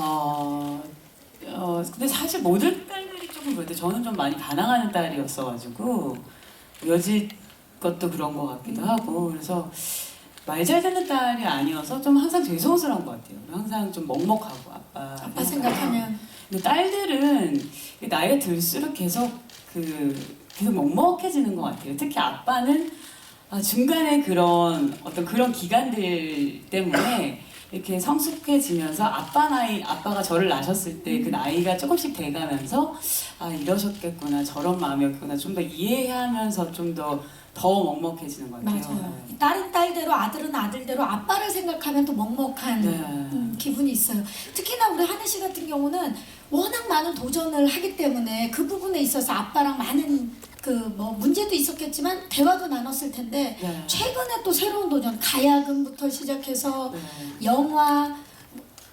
어, 어 근데 사실 모든 딸들이 조금 그런데 저는 좀 많이 반항하는 딸이었어가지고 여지 것도 그런 것 같기도 하고 그래서 말 잘 듣는 딸이 아니어서 좀 항상 죄송스러운 것 같아요. 항상 좀 먹먹하고 아빠 아빠 생각하면 근데 딸들은 나이가 들수록 계속 그 계속 먹먹해지는 것 같아요. 특히 아빠는 아, 중간에 그런 어떤 그런 기간들 때문에 이렇게 성숙해지면서 아빠 나이 아빠가 저를 낳으셨을 때 그 나이가 조금씩 돼가면서 아 이러셨겠구나 저런 마음이었구나 좀 더 이해하면서 좀 더 더 먹먹해지는 것 같아요. 맞아요. 딸은 딸대로 아들은 아들대로 아빠를 생각하면 또 먹먹한 네. 음, 기분이 있어요. 특히나 우리 하늘 씨 같은 경우는 워낙 많은 도전을 하기 때문에 그 부분에 있어서 아빠랑 많은 그 뭐 문제도 있었겠지만 대화도 나눴을 텐데 네. 최근에 또 새로운 도전 가야금부터 시작해서 네. 영화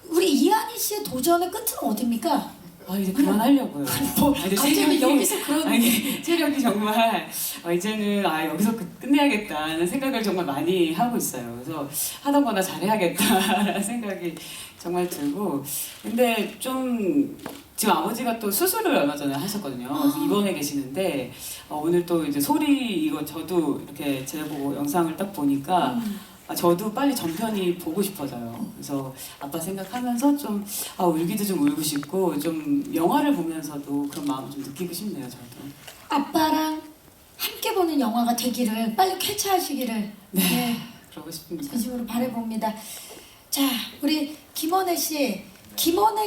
우리 이한희 씨의 도전의 끝은 어딥니까? 아 이제 그만하려고요. 뭐 아, 이제 갑자기 여기서 그런 아니 체력이 정말 아, 이제는 아 여기서 끝- 끝내야겠다는 생각을 정말 많이 하고 있어요. 그래서 하던 거나 잘해야겠다라는 생각이 정말 들고 근데 좀 지금 아버지가 또 수술을 얼마 전에 하셨거든요. 그래서 아. 입원해 계시는데 어, 오늘 또 이제 소리 이거 저도 이렇게 제보고 영상을 딱 보니까 음, 아, 저도 빨리 전편이 보고 싶어져요. 그래서 아빠 생각하면서 좀 아, 울기도 좀 울고 싶고 좀 영화를 보면서도 그런 마음을 좀 느끼고 싶네요. 저도. 아빠랑 함께 보는 영화가 되기를 빨리 쾌차하시기를 네. 그러고 싶습니다. 진심으로 바라봅니다. 자, 우리 김원혜 씨, 김원혜